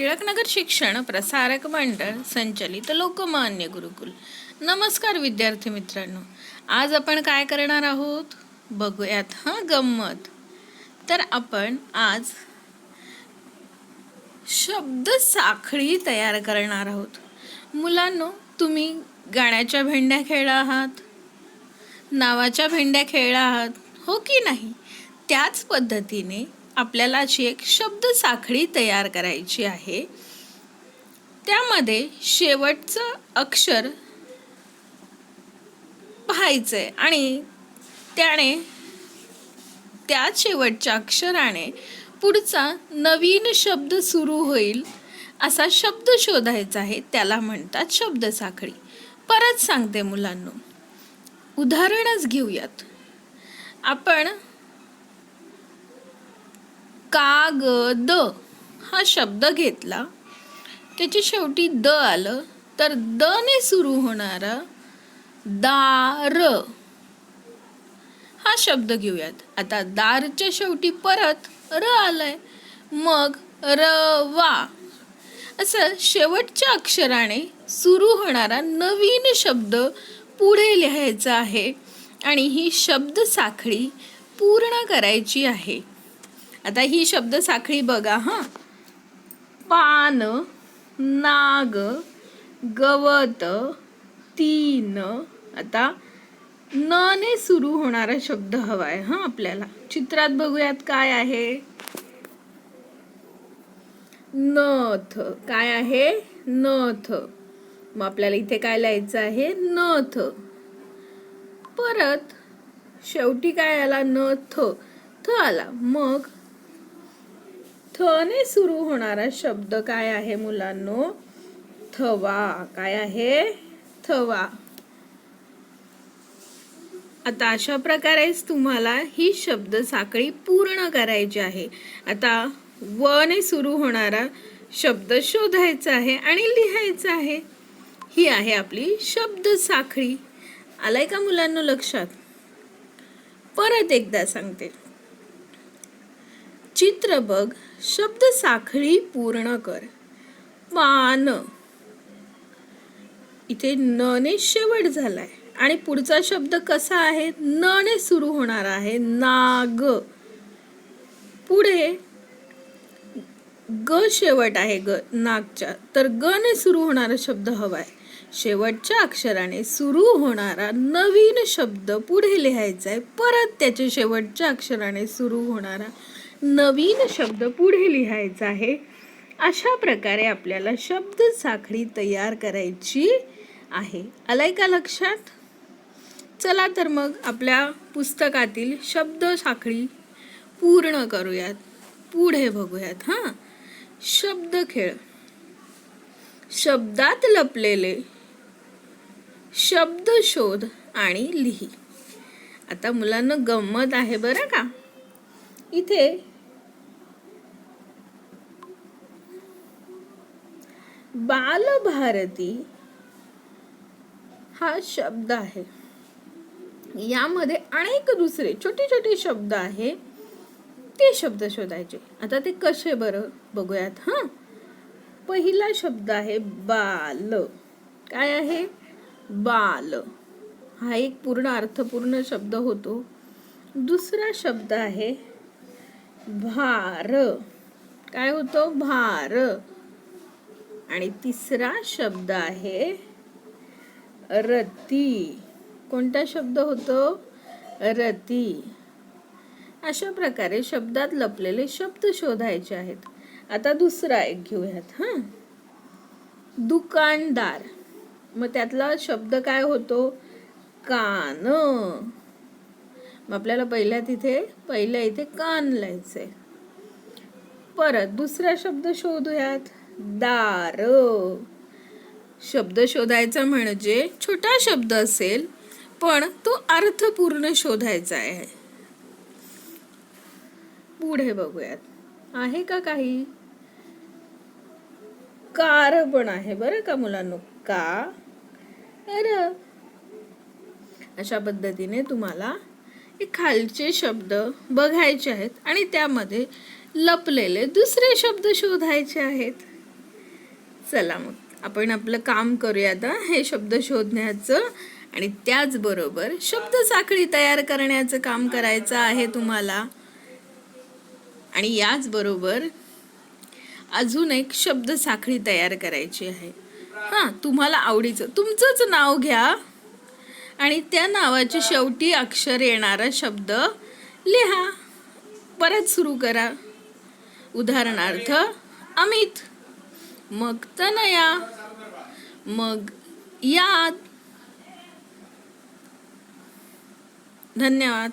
टिळकनगर शिक्षण प्रसारक मंडळ संचलित लोकमान्य गुरुकुल. नमस्कार विद्यार्थी मित्रांनो आज आपण काय करणार आहोत? बघूयात हां? गंमत. तर आपण आज शब्द साखळी तयार करणार आहोत. मुलांनो तुम्ही गाण्याच्या भेंड्या खेळला आहात? नावाच्या भेंड्या खेळला आहात? हो की नाही? त्याच पद्धतीने आपल्याला अशी एक शब्द साखळी तयार करायची आहे. त्यामध्ये शेवटचं अक्षर पाहायचंय आणि त्याने त्या शेवटच्या अक्षराने पुढचा नवीन शब्द सुरू होईल असा शब्द शोधायचा आहे. त्याला म्हणतात शब्द साखळी. परत सांगते मुलांनो. उदाहरणच घेऊयात. आपण कागद हा शब्द घेतला. त्याच्या शेवटी द आलं. तर द ने सुरू होणारा दार. हा शब्द घेऊयात. आता दारच्या शेवटी परत र आलाय. मग रवा. असं शेवटच्या अक्षराने सुरू होणारा नवीन शब्द पुढे लिहायचा आहे. आणि ही शब्द साखळी पूर्ण करायची आहे. आता ही शब्द साखळी बघा हां. पान नाग गवत तीन. आता न ने सुरू होणारा शब्द हवाय हां आपल्याला. चित्रात बघूयात काय आहे? नथ. काय आहे? नथ. मग आपल्याला इथे काय लिहायचं आहे? नथ. परत शेवटी काय आला? न थ थ आला. मग थ ने सुरू होणारा शब्द काय आहे मुलांनो? थवा. काय आहे? थवा. आता अशा प्रकारेच तुम्हाला ही शब्द साखळी पूर्ण करायची आहे. आता व ने सुरू होणारा शब्द शोधायचा आहे आणि लिहायचा आहे. ही आहे आपली शब्द साखळी. आलाय का मुलांना लक्षात? परत एकदा सांगते. चित्र बघ शब्द साखळी पूर्ण कर. पान इथे न ने शेवट झालाय. आणि पुढचा शब्द कसा आहे? न ने सुरू होणार आहे. नाग. पुढे ग शेवट आहे ग नागच्या. तर ग ने सुरू होणारा शब्द हवाय. शेवटच्या अक्षराने सुरू होणारा नवीन शब्द पुढे लिहायचा आहे परत त्याच्या शेवटच्या अक्षराने सुरू होणारा नवीन शब्द पुढे लिहायचा आहे. अशा प्रकारे आपल्याला शब्द साखळी तयार करायची आहे. आलाय का लक्षात? चला तर मग आपल्या पुस्तकातील शब्द साखळी पूर्ण करूयात. पुढे बघूयात हां. शब्द खेळ. शब्दात लपलेले शब्द शोध आणि लिही. आता मुलांना गंमत आहे बरं का? इथे बालभारती हा शब्द आहे. यामध्ये अनेक दुसरे छोटे छोटे शब्द आहे. ते शब्द शोधायचे. आता ते कसे बरं बघूयात हां? पहिला शब्द आहे बाल. काय आहे? बाल. हा एक पूर्ण अर्थपूर्ण शब्द होतो. दुसरा शब्द आहे भार. काय होतो? भार. आणि तिसरा शब्द आहे रती. कोणता शब्द होतो? रती. अशा प्रकारे शब्दात लपलेले शब्द शोधायचे आहेत. आता दुसरा एक घेऊयात हां? दुकानदार. मग त्यातला शब्द काय होतो? कान. मग आपल्याला पहिल्या तिथे पहिल्या इथे कान लिहायचंय परत दुसरा शब्द शोधूयात. दार. शब्द शोधायचा म्हणजे छोटा शब्द असेल पण तो अर्थपूर्ण शोधायचा आहे. पुढे बघूयात. आहे का काही? कार पण आहे बरं का मुलांनो? का? अरे अशा पद्धतीने तुम्हाला हे खालचे शब्द बघायचे आहेत आणि त्यामध्ये लपलेले दुसरे शब्द शोधायचे आहेत. चला मग आपण आपलं काम करूया आता हे शब्द शोधण्याचं. आणि त्याचबरोबर शब्द साखळी तयार करण्याचं काम करायचं आहे तुम्हाला. आणि याचबरोबर अजून एक शब्द साखळी तयार करायची आहे. हां तुम्हाला आवडीचं तुमचंच नाव घ्या. आणि त्या नावाच्या शेवटी अक्षर येणारा शब्द लिहा. परत सुरू करा. उदाहरणार्थ अमित. मग तनया. मग याद. धन्यवाद.